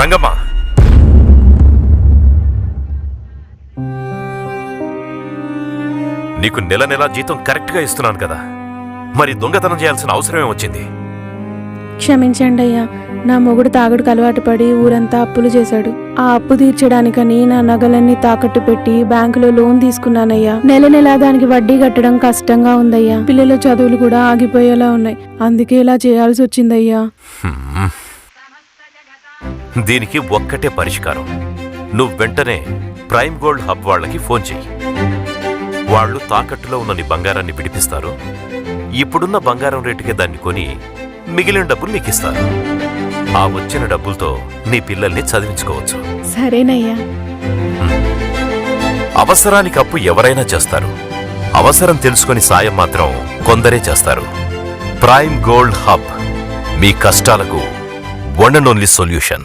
రంగమ్మ. నీకు నెల నెల జీతం కరెక్ట్గా ఇస్తున్నాను కదా. మరి దొంగతనం చేయాల్సిన అవసరమే వచ్చింది క్షమించండి అయ్యా. నా మొగుడు తాగుడుకు అలవాటు పడి ఊరంతా అప్పులు చేశాడు. ఆ అప్పు తీర్చడానికని నా నగలన్నీ తాకట్టు పెట్టి బ్యాంకులో లోన్ తీసుకున్నానయ్యా. నెల నెలా దానికి వడ్డీ కట్టడం కష్టంగా ఉందయ్యా. పిల్లల చదువులు కూడా ఆగిపోయేలా ఉన్నాయి. అందుకే ఇలా చేయాల్సి వచ్చిందయ్యా. దీనికి ఒక్కటే పరిష్కారం. నువ్వు వెంటనే ప్రైమ్ గోల్డ్ హబ్ వాళ్ళకి ఫోన్ చెయ్యి. వాళ్ళు తాకట్టులో ఉన్న నీ బంగారాన్ని విడిపిస్తారు. ఇప్పుడున్న బంగారం రేటుకే దాన్ని కొని మిగిలిన డబ్బులు నీకు ఇస్తారు ఆ వచ్చిన డబ్బులతో నీ పిల్లల్ని చదివించుకోవచ్చు. సరేనయ్యా. అవసరానికి అప్పు ఎవరైనా చేస్తారు. అవసరం తెలుసుకొని సాయం మాత్రం కొందరే చేస్తారు. ప్రైమ్ గోల్డ్ హబ్ మీ కష్టాలకు one and only solution.